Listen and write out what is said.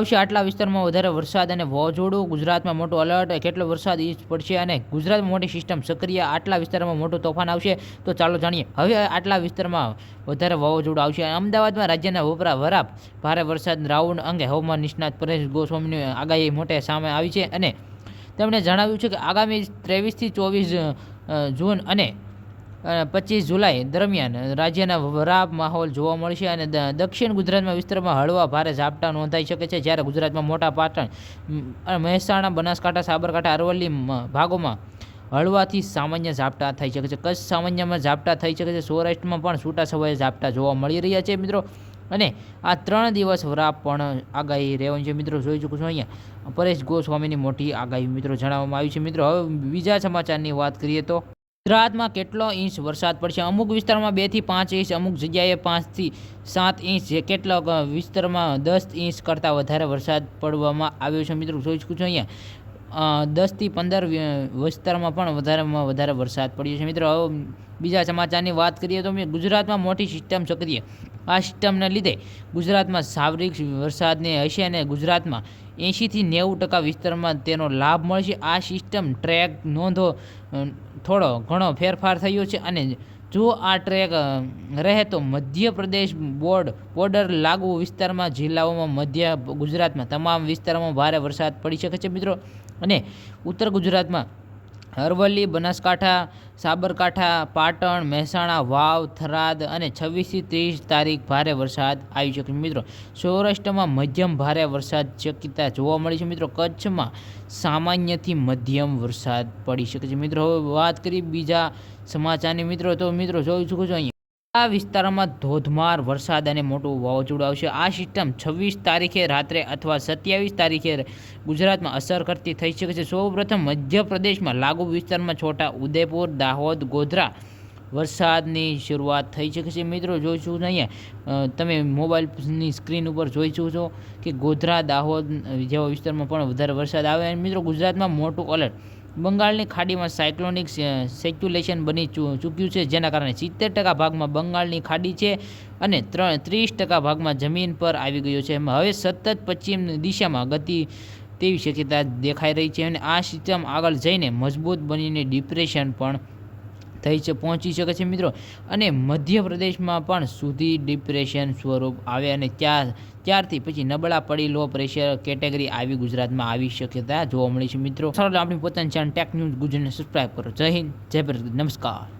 આવશે આટલા વિસ્તારમાં વધારે વરસાદ અને વાવાઝોડું. ગુજરાતમાં મોટો અલર્ટ કેટલો વરસાદ ઇંચ પડશે અને ગુજરાતમાં મોટી સિસ્ટમ સક્રિય આટલા વિસ્તારમાં મોટું તોફાન આવશે. તો ચાલો જાણીએ, હવે આટલા વિસ્તારમાં વધારે વાવાઝોડું આવશે. અમદાવાદમાં રાજ્યના વપરા વરાપ ભારે વરસાદ રાઉન્ડ અંગે હવામાન નિષ્ણાત પરેશ ગોસ્વામીની આગાહી મોટે સામે આવી છે. અને તેમણે જણાવ્યું છે કે આગામી ત્રેવીસથી ચોવીસ જૂન અને પચીસ જુલાઈ દરમિયાન રાજ્યના વરાબ માહોલ જોવા મળશે અને દક્ષિણ ગુજરાતમાં વિસ્તારમાં હળવા ભારે ઝાપટા નોંધાઈ શકે છે, જ્યારે ગુજરાતમાં મોટા પાટણ મહેસાણા, બનાસકાંઠા, સાબરકાંઠા, અરવલ્લી ભાગોમાં હળવાથી સામાન્ય ઝાપટા થઈ શકે છે. કચ્છ સામાન્યમાં ઝાપટા થઈ શકે છે. સૌરાષ્ટ્રમાં પણ છૂટા છવાયા ઝાપટા જોવા મળી રહ્યા છે મિત્રો. અને આ ત્રણ દિવસ વરાપ પણ આગાહી રહેવાની છે મિત્રો. જોઈ ચૂકું છું અહીંયા. પરેશ ગોસ્વામીની મોટી આગાહી મિત્રો જણાવવામાં આવી છે મિત્રો. હવે બીજા સમાચારની વાત કરીએ તો ગુજરાતમાં કેટલો ઇંચ વરસાદ પડશે? અમુક વિસ્તારમાં બેથી પાંચ ઇંચ, અમુક જગ્યાએ પાંચથી સાત ઇંચ. કેટલાક વિસ્તારમાં દસ ઇંચ કરતાં વધારે વરસાદ પડવામાં આવ્યો છે મિત્રો. જોઈ શકું છું અહીંયા. દસથી પંદર વિસ્તારમાં પણ વધારેમાં વધારે વરસાદ પડ્યો છે મિત્રો. બીજા સમાચારની વાત કરીએ તો મેં ગુજરાતમાં મોટી સિસ્ટમ સક્રિય આ સિસ્ટમને લીધે ગુજરાતમાં સાવરિક વરસાદને હશે અને ગુજરાતમાં એંશીથી નેવું ટકા વિસ્તારમાં તેનો લાભ મળશે. આ સિસ્ટમ ટ્રેક નોંધો થોડો ઘણો ફેરફાર થયો છે અને જો આ ટ્રેક રહે તો મધ્યપ્રદેશ બોર્ડ, બોર્ડર લાગુ વિસ્તારમાં, જિલ્લાઓમાં, મધ્ય ગુજરાતમાં તમામ વિસ્તારોમાં ભારે વરસાદ પડી શકે છે મિત્રો. અને ઉત્તર ગુજરાતમાં અરવલ્લી બનાસકાંઠા, સાબરકાંઠા, પાટણ, મહેસાણા, વાવ, થરાદ અને છવ્વીસથી ત્રીસ તારીખ ભારે વરસાદ આવી શકે મિત્રો. સૌરાષ્ટ્રમાં મધ્યમ ભારે વરસાદ શક્યતા જોવા મળી છે મિત્રો. કચ્છમાં સામાન્યથી મધ્યમ વરસાદ પડી શકે છે મિત્રો. હવે વાત કરીએ બીજા સમાચારની મિત્રો. તો મિત્રો, જોઈ શકો છો અહીંયા. આ વિસ્તારોમાં ધોધમાર વરસાદ અને મોટું વાવાઝોડું આવશે. આ સિસ્ટમ છવ્વીસ તારીખે રાત્રે અથવા સત્યાવીસ તારીખે ગુજરાતમાં અસર કરતી થઈ શકે છે. સૌપ્રથમ મધ્યપ્રદેશમાં લાગુ વિસ્તારમાં છોટા ઉદયપુર દાહોદ, ગોધરા વરસાદની શરૂઆત થઈ શકે છે. મિત્રો, જોઈશું અહીંયા તમે મોબાઈલની સ્ક્રીન ઉપર જોઈ છો કે ગોધરા, દાહોદ જેવા વિસ્તારમાં પણ વધારે વરસાદ આવે. અને મિત્રો, ગુજરાતમાં મોટું એલર્ટ બંગાળની ખાડીમાં સાયક્લોનિક સેક્યુલેશન બની ચૂક્યું છે, જેના કારણે સિત્તેર ટકા ભાગમાં બંગાળની ખાડી છે અને ત્રણ, ત્રીસ ટકા ભાગમાં જમીન પર આવી ગયો છે. હવે સતત પશ્ચિમ દિશામાં ગતિ તેવી શક્યતા દેખાઈ રહી છે અને આ સિસ્ટમ આગળ જઈને મજબૂત બનીને ડિપ્રેશન પણ થઈ છે, પહોંચી શકે છે મિત્રો. અને મધ્યપ્રદેશમાં પણ સુધી ડિપ્રેશન સ્વરૂપ આવે અને ત્યાં ત્યારથી પછી નબળા પડી લો પ્રેશર કેટેગરી આવી ગુજરાતમાં આવી શક્યતા જોવા મળી છે મિત્રો. સરળ આપણી પોતાની ચેનલ ટેક ન્યૂઝ ગુજરાતને સબસ્ક્રાઈબ કરો. જય હિન્દ, જય ભારત, નમસ્કાર.